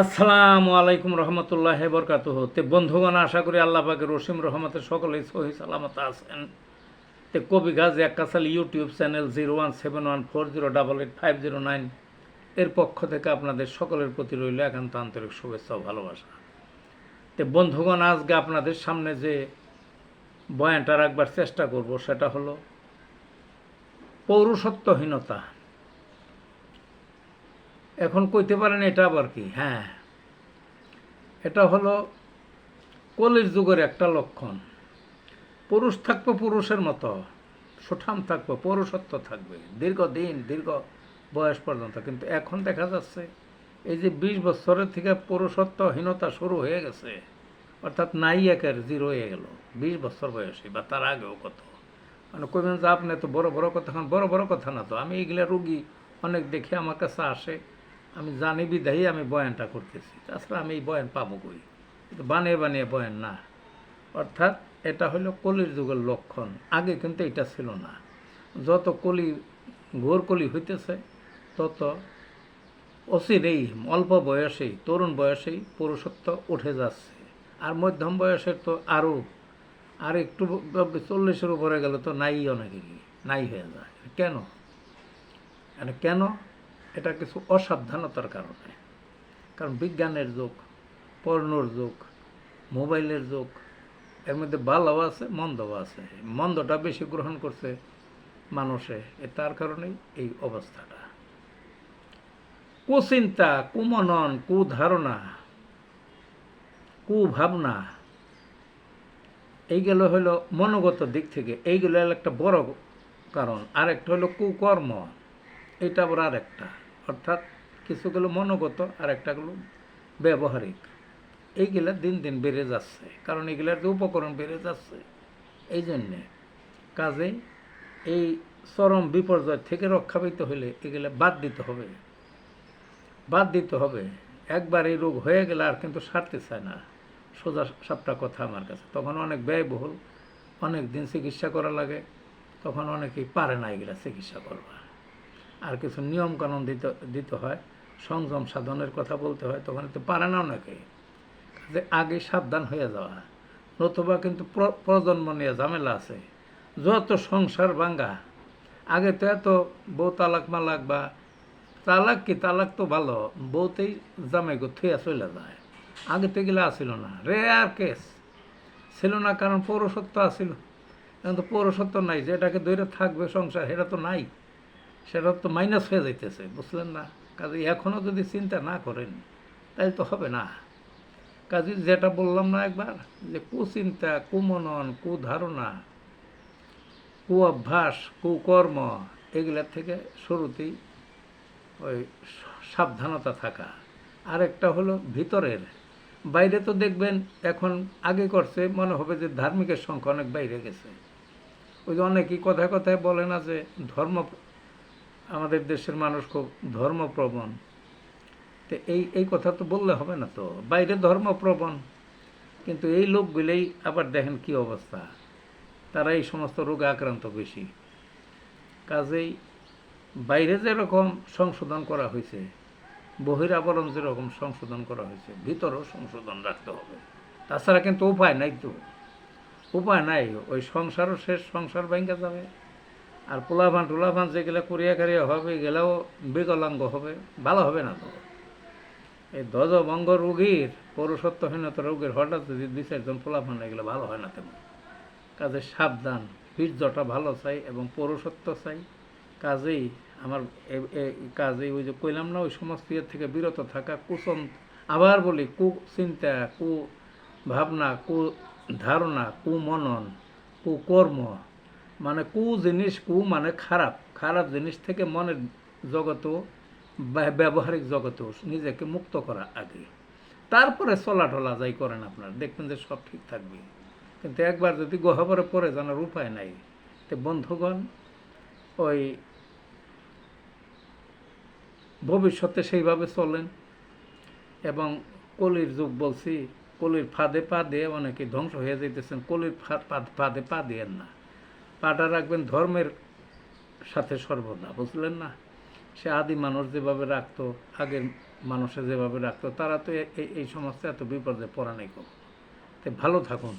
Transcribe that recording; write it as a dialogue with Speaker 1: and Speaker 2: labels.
Speaker 1: আসসালামু আলাইকুম রহমতুল্লাহ বরকাত তে বন্ধুগণ, আশা করি আল্লাহ পাকের রসিম রহমতের সকলেই সহি সালামত আছেন। তে কবি Gazi একাসাল YouTube channel zero one seven one four zero double eight five zero nine এর পক্ষ থেকে আপনাদের সকলের প্রতি রইল একান্ত আন্তরিক শুভেচ্ছা ও ভালোবাসা। তে বন্ধুগণ, আজকে আপনাদের সামনে যে বয়ানটা রাখবার চেষ্টা করব সেটা হলো পৌরসত্বহীনতা এখন কইতে পারেন এটা আবার কি? হ্যাঁ। এটা হলো কলির যুগের একটা লক্ষণ। পুরুষ থাকবে পুরুষের মতো, সুঠাম থাকবে পৌরসত্ব থাকবে, দীর্ঘদিন, দীর্ঘ বয়স পর্যন্ত। কিন্তু এখন দেখা যাচ্ছে, এই যে বিশ বছরের থেকে পুরুষত্বহীনতা শুরু হয়ে গেছে, অর্থাৎ নাই একের জিরো হয়ে গেল, বিশ বছর বয়সে বা তার আগেও কত। মানে কইবেন যে আপনি তো বড় বড় কথা, বড় বড় কথা না তো। আমি এগুলা রুগী অনেক দেখি আমার কাছে আসে। আমি জানি বিদায়ী, আমি বয়ানটা করতেছি। তাছাড়া আমি এই বয়ান পাবো কই? কিন্তু বানিয়ে বানিয়ে বয়ান না। অর্থাৎ এটা হলো কলির যুগের লক্ষণ। আগে কিন্তু এটা ছিল না। যত কলি, ঘোর কলি হইতেছে, তত অচিরেই অল্প বয়সেই, তরুণ বয়সেই পুরুষত্ব উঠে যাচ্ছে। আর মধ্যম বয়সের তো আরও আর একটু চল্লিশের উপরে গেলে তো নাই অনেকেরই, নাই হয়ে যায়। কেন? মানে কেন? এটা কিছু অসাবধানতার কারণে। কারণ বিজ্ঞানের যুগ, পর্ণর যুগ, মোবাইলের যুগ, এর মধ্যে ভালোও আছে, মন্দও আছে। মন্দটা বেশি গ্রহণ করছে মানুষে তার কারণেই এই অবস্থাটা। কুচিন্তা, কুমনন, কুধারণা, কুভাবনা, এইগুলো হলো মনোগত দিক থেকে, এইগুলো একটা বড় কারণ। আরেকটা হলো কুকর্ম, এটা আবার আরেকটা। অর্থাৎ কিছুগুলো মনোগত আর একটাগুলো ব্যবহারিক। এইগুলা দিন দিন বেড়ে যাচ্ছে। কারণ এগুলার যে উপকরণ বেড়ে যাচ্ছে এই জন্যে কাজে এই চরম বিপর্যয় থেকে রক্ষা পেতে হলে এগুলা বাদ দিতে হবে। বাদ দিতে হবে। একবার এই রোগ হয়ে গেলে আর কিন্তু সারতে চায় না। সোজা সাপটা কথা আমার কাছে। তখন অনেক ব্যয়বহুল, অনেক দিন চিকিৎসা করা লাগে, তখন অনেকেই পারে না এগুলা চিকিৎসা করবা আর কিছু নিয়ম কানুন দিতে দিতে হয়, সংযম সাধনের কথা বলতে হয়, তখন তো পারে না অনেকে যে আগে সাবধান হয়ে যাওয়া। নতুবা কিন্তু প্র- প্রজন্ম নিয়ে ঝামেলা আছে। যত সংসার ভাঙ্গা, আগে তো এত বউ তালাক মালাক বা তালাক কি তালাক তো ভালো, বউতেই জামাই গো থুয়া চলে যায়। আগে তো এগুলো আসিল না রে আর কেস ছিল না কারণ পৌরসত্ব আসিল এখন তো পৌরসত্ব নাই যেটাকে ধরে থাকবে সংসার, সেটা তো নাই। সেটা তো মাইনাস হয়ে যাইতেছে, বুঝলেন না? কাজে এখনও যদি চিন্তা না করেন তাই তো হবে না। কাজে যেটা বললাম না একবার, যে কুচিন্তা, কুমনন, কুধারণা কু অভ্যাস কুকর্ম, এগুলার থেকে শুরুতেই ওই সাবধানতা থাকা। আরেকটা হলো ভিতরের। বাইরে তো দেখবেন, এখন আগে করছে, মনে হবে যে ধার্মিকের সংখ্যা অনেক বাইরে গেছে। ওই যে অনেকেই কথায় কথায় বলে না যে ধর্ম আমাদের দেশের মানুষ খুব ধর্মপ্রবণ। তো এই এই কথা তো বললে হবে না তো? বাইরে ধর্মপ্রবণ। কিন্তু এই লোকগুলোই আবার দেখেন কি অবস্থা। তারা এই সমস্ত রোগে আক্রান্ত বেশি। কাজেই বাইরে যেরকম সংশোধন করা হয়েছে, বহিরাবরণ যেরকম সংশোধন করা হয়েছে, ভিতরেও সংশোধন রাখতে হবে। তাছাড়া কিন্তু উপায় নাই তো। উপায় নাই, ওই সংসারও শেষ, সংসার ভেঙে যাবে। আর পোলাভান টোলাভান যেগুলো করিয়া কারিয়া হবে, গেলেও বিকলাঙ্গ হবে, ভালো হবে না তো। এই ধ্বজভঙ্গ রোগীর পৌরসত্বহীনতা রোগীর হঠাৎ যদি দুই চারজন পোলাভান এগুলো ভালো হয় না তেমন। কাজে সাবধান, বীর্যটা ভালো চাই এবং পৌরসত্ব চাই। কাজেই আমার কাজেই ওই যে কইলাম না, ওই সমস্ত ইয়ের থেকে বিরত থাকা কুসম আবার বলি কু চিন্তা, কু ভাবনা, কু ধারণা, কু মনন, কু কর্ম মানে কু জিনিস কু মানে খারাপ। খারাপ জিনিস থেকে মনের জগতেও ব্যবহারিক জগতেও নিজেকে মুক্ত করা আগে। তারপরে চলাঠলা যাই করেন আপনার, দেখবেন যে সব ঠিক থাকবে। কিন্তু একবার যদি গহবরে পড়ে জানার উপায় নাই, তো বন্ধুগণ, ওই ভবিষ্যতে সেইভাবে চলেন। এবং কলির যুগ বলছি, কলির ফাঁদে পা দিয়ে অনেকে ধ্বংস হয়ে যেতেছেন কলির ফাঁদে পা দিয়েন না। পাটা রাখবেন ধর্মের সাথে সর্বদা, বুঝলেন না সে আদি মানুষ যেভাবে রাখতো, আগের মানুষে যেভাবে রাখতো, তারা তো এই সমাজটা এত বিপদে পড়া নাই কখনো। তো ভালো থাকুন